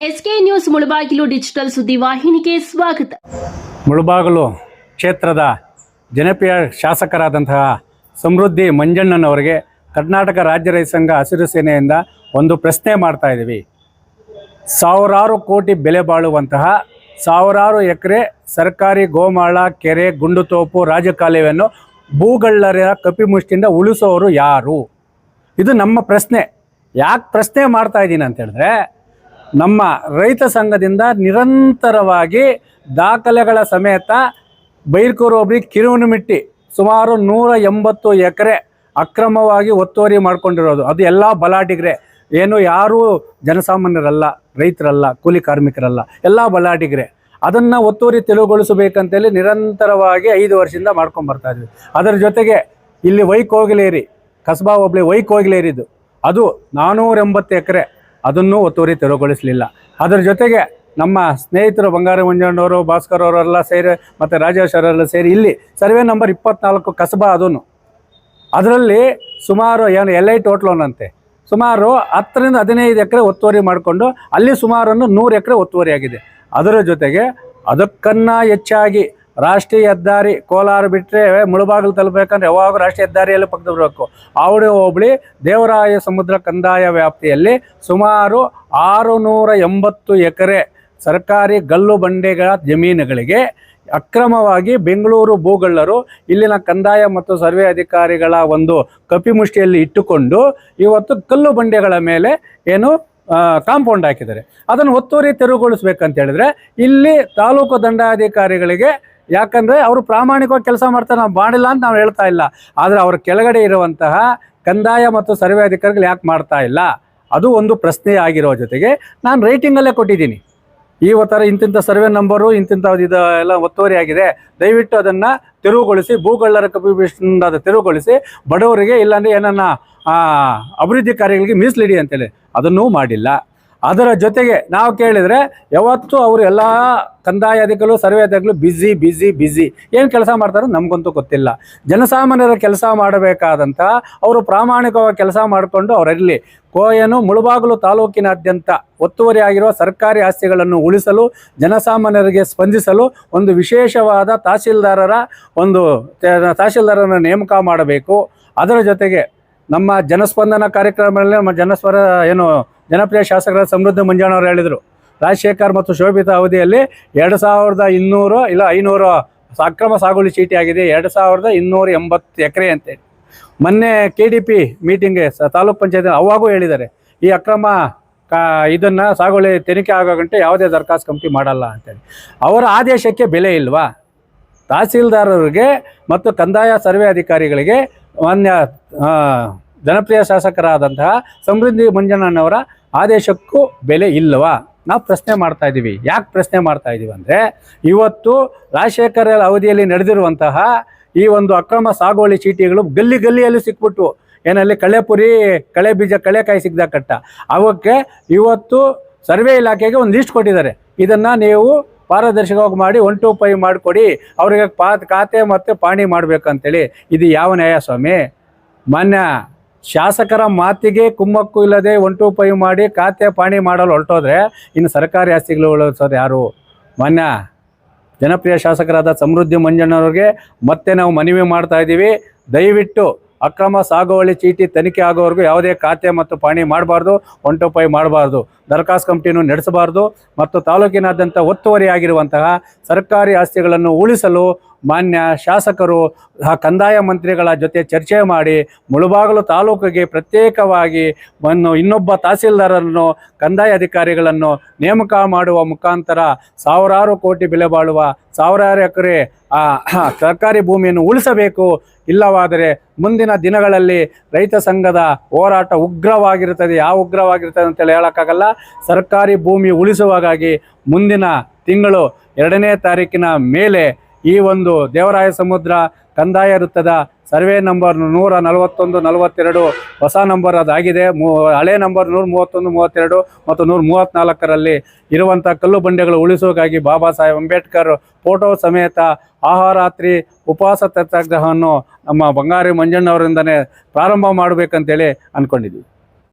SK news Mulbagal digital ಸುದ್ದಿ ವಾಹಿನಿಗೆ ಸ್ವಾಗತ. ಮುಳಬಾಗಿಲು ಕ್ಷೇತ್ರದ ಜನಪ್ರಿಯ ಶಾಸಕರಾದಂತಹ ಸಮೃದ್ಧಿ ಮಂಜಣ್ಣನವರಿಗೆ ಕರ್ನಾಟಕ ರಾಜ್ಯ ರೈತ ಸಂಘ ಹಸಿರು ಸೇನೆಯಿಂದ ಒಂದು ಪ್ರಶ್ನೆ ಮಾಡ್ತಾ ಇದ್ದೀವಿ. ಸಾವಿರಾರು ಕೋಟಿ ಬೆಲೆ ಬಾಳುವಂತಹ ಸಾವಿರಾರು ಎಕರೆ ಸರ್ಕಾರಿ ಗೋಮಾಳ, ಕೆರೆ ಗುಂಡುತೋಪು ರಾಜಕಾಲುವೆಯನ್ನು ಭೂಗಳ್ಳರ ಕಪಿಮುಷ್ಟಿಯಿಂದ ಉಳಿಸೋರು ಯಾರು? ಇದು ನಮ್ಮ ಪ್ರಶ್ನೆ. ಯಾಕೆ ಪ್ರಶ್ನೆ ಮಾಡ್ತಾ ಇದ್ದೀನಿ ಅಂತ ಹೇಳಿದ್ರೆ ನಮ್ಮ ರೈತ ಸಂಘದಿಂದ ನಿರಂತರವಾಗಿ ದಾಖಲೆಗಳ ಸಮೇತ ಬೈರ್ಕೂರು ಒಬ್ರಿ ಕಿರುವನಮಿಟ್ಟಿ ಸುಮಾರು ನೂರ ಎಂಬತ್ತು ಎಕರೆ ಅಕ್ರಮವಾಗಿ ಒತ್ತುವರಿ ಮಾಡ್ಕೊಂಡಿರೋದು. ಅದು ಎಲ್ಲ ಬಲಾಟಿಗರೆ ಏನು ಯಾರೂ ಜನಸಾಮಾನ್ಯರಲ್ಲ, ರೈತರಲ್ಲ, ಕೂಲಿ ಕಾರ್ಮಿಕರಲ್ಲ, ಎಲ್ಲ ಬಲಾಟಿಗರೆ ಅದನ್ನು ಒತ್ತುವರಿ ತೆಲುಗೊಳಿಸಬೇಕಂತೇಳಿ ನಿರಂತರವಾಗಿ ಐದು ವರ್ಷದಿಂದ ಮಾಡ್ಕೊಂಡು ಬರ್ತಾ ಇದ್ವಿ. ಅದರ ಜೊತೆಗೆ ಇಲ್ಲಿ ವೈಕ್ ಹೋಗಲೇರಿ ಕಸಬಾ ಒಬ್ಳಿ ವೈಕ್ ಹೋಗಲೇರಿದ್ದು ಅದು ನಾನ್ನೂರ ಎಂಬತ್ತು ಎಕರೆ. ಅದನ್ನು ಒತ್ತುವರಿ ತೆರವುಗೊಳಿಸಲಿಲ್ಲ. ಅದರ ಜೊತೆಗೆ ನಮ್ಮ ಸ್ನೇಹಿತರು ಬಂಗಾರ ಮುಂಜಣ್ಣವರು, ಭಾಸ್ಕರ್ ಅವರೆಲ್ಲ ಸೇರಿ ಮತ್ತು ರಾಜೇಶ್ ಅವರೆಲ್ಲ ಸೇರಿ ಇಲ್ಲಿ ಸರ್ವೆ ನಂಬರ್ ಇಪ್ಪತ್ನಾಲ್ಕು ಕಸಬಾ ಅದನ್ನು ಅದರಲ್ಲಿ ಸುಮಾರು ಏನು ಎಲ್ ಐ ಟೋಟ್ಲೋನಂತೆ ಸುಮಾರು ಹತ್ತರಿಂದ ಹದಿನೈದು ಎಕರೆ ಒತ್ತುವರಿ ಮಾಡಿಕೊಂಡು ಅಲ್ಲಿ ಸುಮಾರನ್ನು ನೂರು ಎಕರೆ ಒತ್ತುವರಿ ಆಗಿದೆ. ಅದರ ಜೊತೆಗೆ ಅದಕ್ಕನ್ನ ಹೆಚ್ಚಾಗಿ ರಾಷ್ಟ್ರೀಯ ಹೆದ್ದಾರಿ ಕೋಲಾರ ಬಿಟ್ಟರೆ ಮುಳುಬಾಗಿಲು ತಲುಪಬೇಕಂದ್ರೆ ಯಾವಾಗ ರಾಷ್ಟ್ರೀಯ ಹೆದ್ದಾರಿಯಲ್ಲಿ ಪಕ್ಕದ ಬರಬೇಕು ಆವಡಿ ಹೋಬಳಿ ದೇವರಾಯ ಸಮುದ್ರ ಕಂದಾಯ ವ್ಯಾಪ್ತಿಯಲ್ಲಿ ಸುಮಾರು ಆರು ನೂರ ಎಂಬತ್ತು ಎಕರೆ ಸರ್ಕಾರಿ ಗಲ್ಲು ಬಂಡೆಗಳ ಜಮೀನುಗಳಿಗೆ ಅಕ್ರಮವಾಗಿ ಬೆಂಗಳೂರು ಭೂಗಳ್ಳರು ಇಲ್ಲಿನ ಕಂದಾಯ ಮತ್ತು ಸರ್ವೆ ಅಧಿಕಾರಿಗಳ ಒಂದು ಕಪಿಮುಷ್ಟಿಯಲ್ಲಿ ಇಟ್ಟುಕೊಂಡು ಇವತ್ತು ಕಲ್ಲು ಬಂಡೆಗಳ ಮೇಲೆ ಏನು ಕಾಂಪೌಂಡ್ ಹಾಕಿದ್ದಾರೆ. ಅದನ್ನು ಒತ್ತುವರಿ ತೆರವುಗೊಳಿಸ್ಬೇಕಂತ ಹೇಳಿದ್ರೆ ಇಲ್ಲಿ ತಾಲೂಕು ದಂಡಾಧಿಕಾರಿಗಳಿಗೆ ಯಾಕಂದರೆ ಅವರು ಪ್ರಾಮಾಣಿಕವಾಗಿ ಕೆಲಸ ಮಾಡ್ತಾರೆ ನಾವು ಮಾಡಿಲ್ಲ ಅಂತ ನಾವು ಹೇಳ್ತಾ ಇಲ್ಲ. ಆದರೆ ಅವ್ರ ಕೆಳಗಡೆ ಇರುವಂತಹ ಕಂದಾಯ ಮತ್ತು ಸರ್ವೆ ಅಧಿಕಾರಿಗಳು ಯಾಕೆ ಮಾಡ್ತಾ ಇಲ್ಲ? ಅದು ಒಂದು ಪ್ರಶ್ನೆ ಆಗಿರೋ ಜೊತೆಗೆ ನಾನು ರೈಟಿಂಗಲ್ಲೇ ಕೊಟ್ಟಿದ್ದೀನಿ. ಈ ಥರ ಇಂತಿಂಥ ಸರ್ವೆ ನಂಬರು ಇಂತಿಂಥ ಇದ ಎಲ್ಲ ಒತ್ತುವರಿ ಆಗಿದೆ. ದಯವಿಟ್ಟು ಅದನ್ನು ತೆರವುಗೊಳಿಸಿ, ಭೂಗಳ್ಳರ ಕಮಿಷನ್ ಅದು ತೆರವುಗೊಳಿಸಿ, ಬಡವರಿಗೆ ಇಲ್ಲಾಂದರೆ ಏನನ್ನ ಅಭಿವೃದ್ಧಿ ಕಾರ್ಯಗಳಿಗೆ ಮೀಸಲಿಡಿ ಅಂತೇಳಿ. ಅದನ್ನೂ ಮಾಡಿಲ್ಲ. ಅದರ ಜೊತೆಗೆ ನಾವು ಕೇಳಿದರೆ ಯಾವತ್ತೂ ಅವರು ಎಲ್ಲ ಕಂದಾಯ ಅಧಿಕಾರಿಗಳು, ಸರ್ವೆ ಅಧಿಕಾರಿಗಳು ಬ್ಯುಸಿ ಬ್ಯುಸಿ ಏನು ಕೆಲಸ ಮಾಡ್ತಾರೋ ನಮಗಂತೂ ಗೊತ್ತಿಲ್ಲ. ಜನಸಾಮಾನ್ಯರ ಕೆಲಸ ಮಾಡಬೇಕಾದಂಥ ಅವರು ಪ್ರಾಮಾಣಿಕವಾಗಿ ಕೆಲಸ ಮಾಡಿಕೊಂಡು ಅವರಲ್ಲಿ ಕೋಯನು ಮುಳುಬಾಗಿಲು ತಾಲೂಕಿನಾದ್ಯಂತ ಒತ್ತುವರಿಯಾಗಿರುವ ಸರ್ಕಾರಿ ಆಸ್ತಿಗಳನ್ನು ಉಳಿಸಲು, ಜನಸಾಮಾನ್ಯರಿಗೆ ಸ್ಪಂದಿಸಲು ಒಂದು ವಿಶೇಷವಾದ ತಹಸೀಲ್ದಾರರ ಒಂದು, ತಹಸೀಲ್ದಾರರನ್ನು ನೇಮಕ ಮಾಡಬೇಕು. ಅದರ ಜೊತೆಗೆ ನಮ್ಮ ಜನಸ್ಪಂದನ ಕಾರ್ಯಕ್ರಮದಲ್ಲಿ ನಮ್ಮ ಜನಸ್ವರ ಏನು ಜನಪ್ರಿಯ ಶಾಸಕರ ಸಮೃದ್ಧ ಮಂಜಾಣವರು ಹೇಳಿದರು, ರಾಜಶೇಖರ್ ಮತ್ತು ಶೋಭಿತ ಅವಧಿಯಲ್ಲಿ ಎರಡು ಸಾವಿರದ ಇನ್ನೂರು ಇಲ್ಲ ಐನೂರು ಅಕ್ರಮ ಸಾಗುವಳಿ ಚೀಟಿ ಆಗಿದೆ, ಎರಡು ಸಾವಿರದ ಇನ್ನೂರ ಎಂಬತ್ತು ಎಕರೆ ಅಂತೇಳಿ. ಮೊನ್ನೆ ಕೆ ಡಿ ಪಿ ಮೀಟಿಂಗ್ಗೆ ತಾಲೂಕ್ ಪಂಚಾಯತ್ ಅವಾಗೂ ಹೇಳಿದ್ದಾರೆ, ಈ ಅಕ್ರಮ ಕಾ ಇದನ್ನು ಸಾಗುವಳಿ ತನಿಖೆ ಆಗೋ ಗಂಟೆ ಯಾವುದೇ ದರ್ಖಾಸ್ತು ಕಮಿಟಿ ಮಾಡಲ್ಲ ಅಂತೇಳಿ. ಅವರ ಆದೇಶಕ್ಕೆ ಬೆಲೆ ಇಲ್ವಾ? ತಹಸೀಲ್ದಾರರಿಗೆ ಮತ್ತು ಕಂದಾಯ ಸರ್ವೆ ಅಧಿಕಾರಿಗಳಿಗೆ ಮಾನ್ಯ ಜನಪ್ರಿಯ ಶಾಸಕರಾದಂತಹ ಸಮೃದ್ಧಿ ಮಂಜಣ್ಣನವರ ಆದೇಶಕ್ಕೂ ಬೆಲೆ ಇಲ್ಲವಾ? ನಾವು ಪ್ರಶ್ನೆ ಮಾಡ್ತಾ ಇದ್ದೀವಿ ಯಾಕೆ ಪ್ರಶ್ನೆ ಮಾಡ್ತಾ ಇದ್ದೀವಿ ಅಂದರೆ, ಇವತ್ತು ರಾಜಶೇಖರ ಅವಧಿಯಲ್ಲಿ ನಡೆದಿರುವಂತಹ ಈ ಒಂದು ಅಕ್ರಮ ಸಾಗುವಳಿ ಚೀಟಿಗಳು ಗಲ್ಲಿ ಗಲ್ಲಿಯಲ್ಲಿ ಸಿಕ್ಬಿಟ್ಟು ಏನಲ್ಲಿ ಕಳೆಪುರಿ ಕಳೆ ಬೀಜ ಕಳೆಕಾಯಿ ಸಿಗ್ದ ಕಟ್ಟ. ಅವಕ್ಕೆ ಇವತ್ತು ಸರ್ವೆ ಇಲಾಖೆಗೆ ಒಂದು ಲಿಸ್ಟ್ ಕೊಟ್ಟಿದ್ದಾರೆ. ಇದನ್ನು ನೀವು ಪಾರದರ್ಶಕವಾಗಿ ಮಾಡಿ ಒನ್ ಟು ಫೈವ್ ಮಾಡಿಕೊಡಿ. ಅವರಿಗೆ ಪಾ ಖಾತೆ ಮತ್ತು ಪಾಣಿ ಮಾಡಬೇಕಂತೇಳಿ. ಇದು ಯಾವ ನ್ಯಾಯ ಸ್ವಾಮಿ ಮಾನ್ಯ ಶಾಸಕರ ಮಾತಿಗೆ ಕುಮ್ಮಕ್ಕು ಇಲ್ಲದೆ ಒಂಟು ಫೈವ್ ಮಾಡಿ ಖಾತೆ ಪಾಣಿ ಮಾಡಲು ಹೊರಟೋದ್ರೆ ಇನ್ನು ಸರ್ಕಾರಿ ಆಸ್ತಿಗಳು ಉಳಿಸೋದು ಯಾರು? ಮಾನ್ಯ, ಜನಪ್ರಿಯ ಶಾಸಕರಾದ ಸಮೃದ್ಧಿ ಮಂಜಣ್ಣವ್ರಿಗೆ ಮತ್ತೆ ನಾವು ಮನವಿ ಮಾಡ್ತಾ ಇದ್ದೀವಿ. ದಯವಿಟ್ಟು ಅಕ್ರಮ ಸಾಗುವಳಿ ಚೀಟಿ ತನಿಖೆ ಆಗೋವರೆಗೂ ಯಾವುದೇ ಖಾತೆ ಮತ್ತು ಪಾಣಿ ಮಾಡಬಾರ್ದು ಒಂಟು ಫೈವ್ ಮಾಡಬಾರ್ದು. ದರಖಾಸ್ತು ಕಮಿಟಿನೂ ನಡೆಸಬಾರ್ದು ಮತ್ತು ತಾಲೂಕಿನಾದ್ಯಂತ ಒತ್ತುವರಿಯಾಗಿರುವಂತಹ ಸರ್ಕಾರಿ ಆಸ್ತಿಗಳನ್ನು ಉಳಿಸಲು ಮಾನ್ಯ ಶಾಸಕರು ಆ ಕಂದಾಯ ಮಂತ್ರಿಗಳ ಜೊತೆ ಚರ್ಚೆ ಮಾಡಿ ಮುಳುಬಾಗಿಲು ತಾಲೂಕಿಗೆ ಪ್ರತ್ಯೇಕವಾಗಿ ಒಂದು ಇನ್ನೊಬ್ಬ ತಹಸೀಲ್ದಾರರನ್ನು ಕಂದಾಯ ಅಧಿಕಾರಿಗಳನ್ನು ನೇಮಕ ಮಾಡುವ ಮುಖಾಂತರ ಸಾವಿರಾರು ಕೋಟಿ ಬೆಲೆ ಬಾಳುವ ಸಾವಿರಾರು ಎಕರೆ ಆ, ಸರ್ಕಾರಿ ಭೂಮಿಯನ್ನು ಉಳಿಸಬೇಕು. ಇಲ್ಲವಾದರೆ ಮುಂದಿನ ದಿನಗಳಲ್ಲಿ ರೈತ ಸಂಘದ ಹೋರಾಟ ಉಗ್ರವಾಗಿರುತ್ತದೆ. ಯಾವ ಉಗ್ರವಾಗಿರ್ತದೆ ಅಂತೇಳಿ ಹೇಳೋಕ್ಕಾಗಲ್ಲ. ಸರ್ಕಾರಿ ಭೂಮಿ ಉಳಿಸುವಾಗಾಗಿ ಮುಂದಿನ ತಿಂಗಳು ಎರಡನೇ ತಾರೀಕಿನ ಮೇಲೆ ಈ ಒಂದು ದೇವರಾಯ ಸಮುದ್ರ ಕಂದಾಯ ವೃತ್ತದ ಸರ್ವೆ ನಂಬರ್ ನೂರ ನಲವತ್ತೊಂದು, ನಲವತ್ತೆರಡು, ಹೊಸ ನಂಬರ್ ಅದಾಗಿದೆ. ಮೂ, ಹಳೆ ನಂಬರ್ ನೂರ ಮೂವತ್ತೊಂದು, ಮೂವತ್ತೆರಡು ಮತ್ತು ನೂರ ಮೂವತ್ತ್ನಾಲ್ಕರಲ್ಲಿ ಇರುವಂಥ ಕಲ್ಲು ಬಂಡೆಗಳು ಉಳಿಸುವುದಾಗಿ ಬಾಬಾ ಸಾಹೇಬ್ ಅಂಬೇಡ್ಕರ್ ಫೋಟೋ ಸಮೇತ ಆಹಾರಾತ್ರಿ ಉಪವಾಸ ಸತ್ಯಾಗ್ರಹವನ್ನು ನಮ್ಮ ಬಂಗಾರಿ ಮಂಜಣ್ಣವರಿಂದನೇ ಪ್ರಾರಂಭ ಮಾಡಬೇಕಂತೇಳಿ ಅಂದ್ಕೊಂಡಿದ್ವಿ.